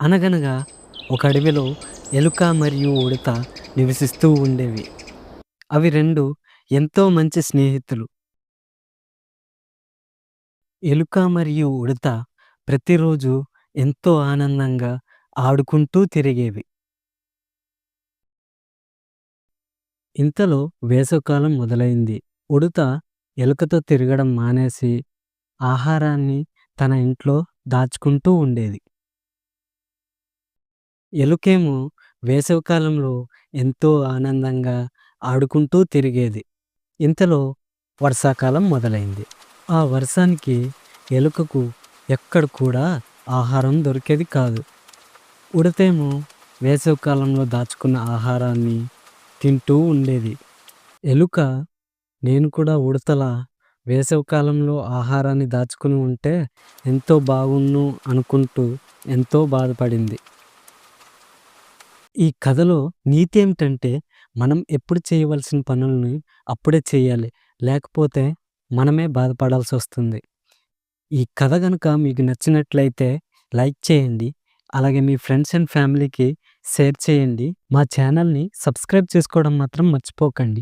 అనగనగా ఒక అడవిలో ఎలుక మరియు ఉడత నివసిస్తూ ఉండేవి. అవి రెండు ఎంతో మంచి స్నేహితులు. ఎలుక మరియు ఉడత ప్రతిరోజు ఎంతో ఆనందంగా ఆడుకుంటూ తిరిగేవి. ఇంతలో వేసవికాలం మొదలైంది. ఉడత ఎలుకతో తిరగడం మానేసి ఆహారాన్ని తన ఇంట్లో దాచుకుంటూ ఉండేది. ఎలుకేమో వేసవికాలంలో ఎంతో ఆనందంగా ఆడుకుంటూ తిరిగేది. ఇంతలో వర్షాకాలం మొదలైంది. ఆ వర్షానికి ఎలుకకు ఎక్కడ కూడా ఆహారం దొరికేది కాదు. ఉడతేమో వేసవికాలంలో దాచుకున్న ఆహారాన్ని తింటూ ఉండేది. ఎలుక నేను కూడా ఉడతలా వేసవికాలంలో ఆహారాన్ని దాచుకుని ఉంటే ఎంతో బాగుండు అనుకుంటూ ఎంతో బాధపడింది. ఈ కథలో నీతి ఏమిటంటే మనం ఎప్పుడు చేయవలసిన పనుల్ని అప్పుడే చేయాలి. లేకపోతే మనమే బాధపడాల్సి వస్తుంది ఈ కథ కనుక మీకు నచ్చినట్లయితే లైక్ చేయండి. అలాగే మీ ఫ్రెండ్స్ అండ్ ఫ్యామిలీకి షేర్ చేయండి. మా ఛానల్‌ని సబ్స్క్రైబ్ చేసుకోవడం మాత్రం మర్చిపోకండి.